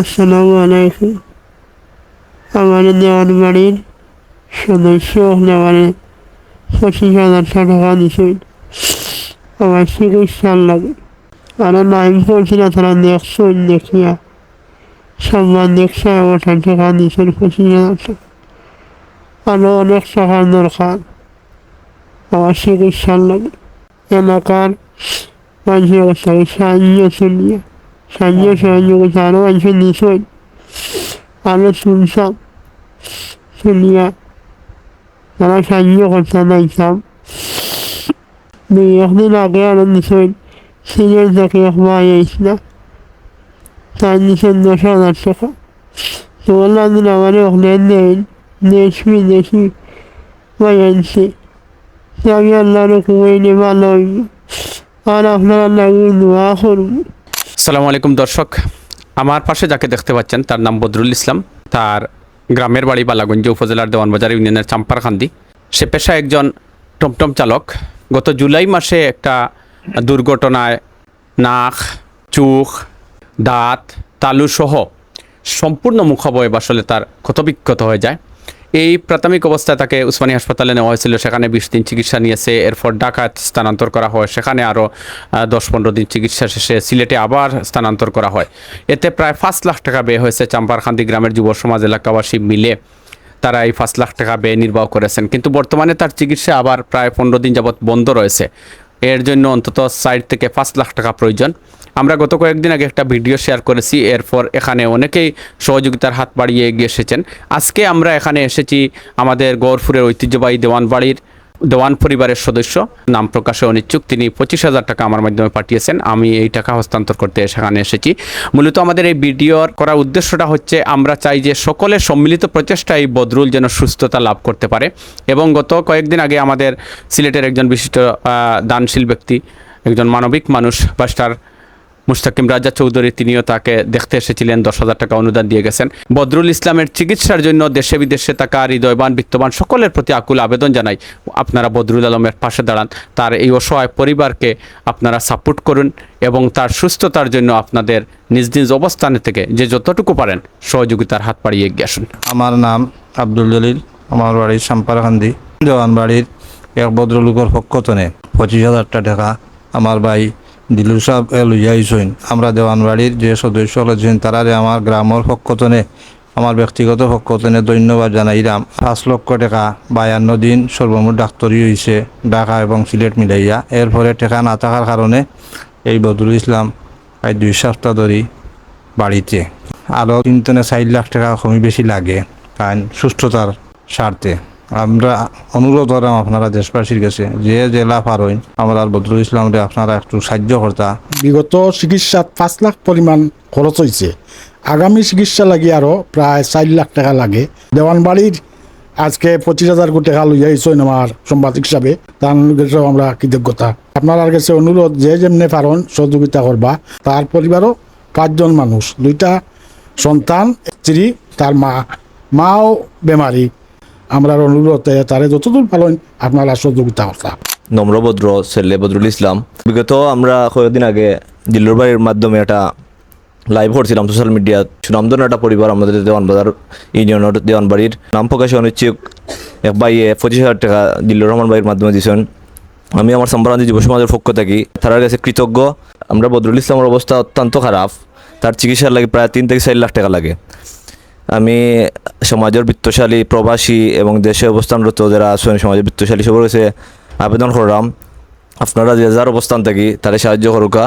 আসসালামু আলাইকুম। আমার দেওয়ার বাড়ির সদস্য নেওয়ারে পঁচিশ হাজার টাকা দিয়েছেন। আমার চিকিৎসার লাগে। আরও নাইম করছিল তারা দেখছেন দেখিয়া সম্মান দেখছে আমার টাকা দিয়েছেন পঁচিশ হাজার টাকা। আরও অনেক টাকার দরকার। আমার চিকিৎসার লাগে। এলাকার মানুষের কাছে সাহায্য শুনিয়া সাহায্য সহযোগিতা আরও মানুষ দিয়েছেন আরও শুনছাম শুনিয়া তারা সাহায্য করতে নাইতাম দুই একদিন আগে আরও দিছেন সিনিয়র থেকে একবার আইসনা তার দিছেন দশ হাজার টাকা তো বললাম দিন আমার ওখানে নেন দেশ বিদেশি সালামু আলাইকুম দর্শক। আমার পাশে যাকে দেখতে পাচ্ছেন, তার নাম বদরুল ইসলাম। তার গ্রামের বাড়ি বালাগঞ্জ উপজেলার দেওয়ানবাজার ইউনিয়নের চাম্পারখান্দি। সে পেশা একজন টমটম চালক। গত জুলাই মাসে একটা দুর্ঘটনায় নাক, চোখ, দাঁত তালুসহ সম্পূর্ণ মুখাবয়ব আসলে তার ক্ষতবিক্ষত হয়ে যায়। এই প্রাথমিক অবস্থায় তাকে উসমানী হাসপাতালে নেওয়া হয়েছিল। সেখানে বিশ দিন চিকিৎসা নিয়েছে। এরপর ঢাকায় স্থানান্তর করা হয়। সেখানে আরও দশ পনেরো দিন চিকিৎসা শেষে সিলেটে আবার স্থানান্তর করা হয়। এতে প্রায় পাঁচ লাখ টাকা ব্যয় হয়েছে চাম্পারখান্দি গ্রামের যুব সমাজ এলাকাবাসী মিলে। তারা এই পাঁচ লাখ টাকা ব্যয় নির্বাহ করেছেন। কিন্তু বর্তমানে তার চিকিৎসা আবার প্রায় পনেরো দিন যাবৎ বন্ধ রয়েছে। এর জন্য অন্তত সাইট থেকে পাঁচ লাখ টাকা প্রয়োজন। আমরা গত কয়েকদিন আগে একটা ভিডিও শেয়ার করেছি, এরপর এখানে অনেকেই সহযোগিতার হাত বাড়িয়ে এগিয়ে এসেছেন। আজকে আমরা এখানে এসেছি আমাদের গৌরপুরের ঐতিহ্যবাহী দেওয়ান বাড়ির দেওয়ান পরিবারের সদস্য। নাম প্রকাশে অনিচ্ছুক তিনি পঁচিশ হাজার টাকা আমার মাধ্যমে পাঠিয়েছেন। আমি এই টাকা হস্তান্তর করতে সেখানে এসেছি। মূলত আমাদের এই ভিডিওর করার উদ্দেশ্যটা হচ্ছে, আমরা চাই যে সকলের সম্মিলিত প্রচেষ্টায় এই বদরুল যেন সুস্থতা লাভ করতে পারে। এবং গত কয়েকদিন আগে আমাদের সিলেটের একজন বিশিষ্ট দানশীল ব্যক্তি, একজন মানবিক মানুষ বাস্টার মুস্তাকিম রাজা চৌধুরী তিনিও তাকে দেখতে এসেছিলেন, দশ হাজার টাকা অনুদান দিয়ে গেছেন। বদরুল ইসলামের চিকিৎসার জন্য দেশে বিদেশে থাকা হৃদয়বান, বিত্তবান সকলের প্রতি আকুল আবেদন জানাই আপনারা বদরুল আলমের পাশে দাঁড়ান। তার এই অসহায় পরিবারকে আপনারা সাপোর্ট করুন এবং তার সুস্থতার জন্য আপনাদের নিজ নিজ অবস্থানে থেকে যে যতটুকু পারেন সহযোগিতার হাত বাড়িয়ে এগিয়ে আসুন। আমার নাম আব্দুল জলিল, আমার বাড়ি সাম্পারকান্দি দেওয়ান বাড়ির এক ভদ্রলোকের পক্ষতনে পঁচিশ হাজার টাকা, আমার ভাই দিলু সাহেব লইয়া আইসইন। আমরা দেওয়ানবাড়ির যে সদস্য আছেন, তারারে আমার গ্রামের পক্ষতনে আমার ব্যক্তিগত পক্ষতনে ধন্যবাদ জানাইলাম পাঁচ লক্ষ টাকা বায়ান্ন দিন সর্বমোট ডাক্তারি হয়েছে ঢাকা এবং সিলেট মিলাইয়া। এরপরে টাকা না থাকার কারণে এই বদরুল ইসলাম প্রায় দুই সপ্তাহ ধরে বাড়িতে। আরও তিন থেকে চার লাখ টাকা কমি বেশি লাগে, কারণ সুস্থতার স্বার্থে। আমরা অনুরোধ করাম আপনারা দেশবাসীর কাছে, যে জেলা পারইন, আমরা বদরুল ইসলামরে আপনারা একটু সাহায্য কর্তা। বিগত চিকিৎসাত পাঁচ লাখ পরিমাণ খরচ হয়েছে আগামী চিকিৎসা লাগি আরও প্রায় চার লাখ টাকা লাগে। দেওয়ানবাড়ির আজকে পঁচিশ হাজার কোটি টাকা লইয়া আইসেন আমার সাংবাদিক হিসাবে তার আমরা কৃতজ্ঞতা। আপনার কাছে অনুরোধ, যে যেমনি পারন সহযোগিতা করবা। তার পরিবারও পাঁচজন মানুষ, দুইটা সন্তান, স্ত্রী, তার মা। মাও বেমারি আমরা অনুরোধ তারে যতদূর পালন আপনারা সহযোগিতা করতা। নম্রভদ্র ছেলে বদরুল ইসলাম। বিগত আমরা কয়েকদিন আগে দিল্লুর বাড়ির মাধ্যমে একটা লাইভ করছিলাম সোশ্যাল মিডিয়াত সুনামধন্য একটা পরিবার আমাদের দেওয়ানবাজার ইউনিয়নের দেওয়ানবাড়ির। নাম প্রকাশে অনিচ্ছুক এক বাইয়ে পঁচিশ হাজার টাকা দিল্লুর রহমান ভাইয়ের মাধ্যমে দিয়েছেন আমি আমার সম্পাদী যুব সমাজের পক্ষ থাকি তার কাছে কৃতজ্ঞ। আমরা বদরুল ইসলামের অবস্থা অত্যন্ত খারাপ। তার চিকিৎসার লাগে প্রায় তিন থেকে চার লাখ টাকা লাগে। আমি সমাজের বৃত্তশালী প্রবাসী এবং দেশে অবস্থানরত যারা আছেন, সমাজের বৃত্তশালী সবার কাছে আবেদন করলাম। আপনারা যে যার অবস্থান থাকি তাদের সাহায্য করুকা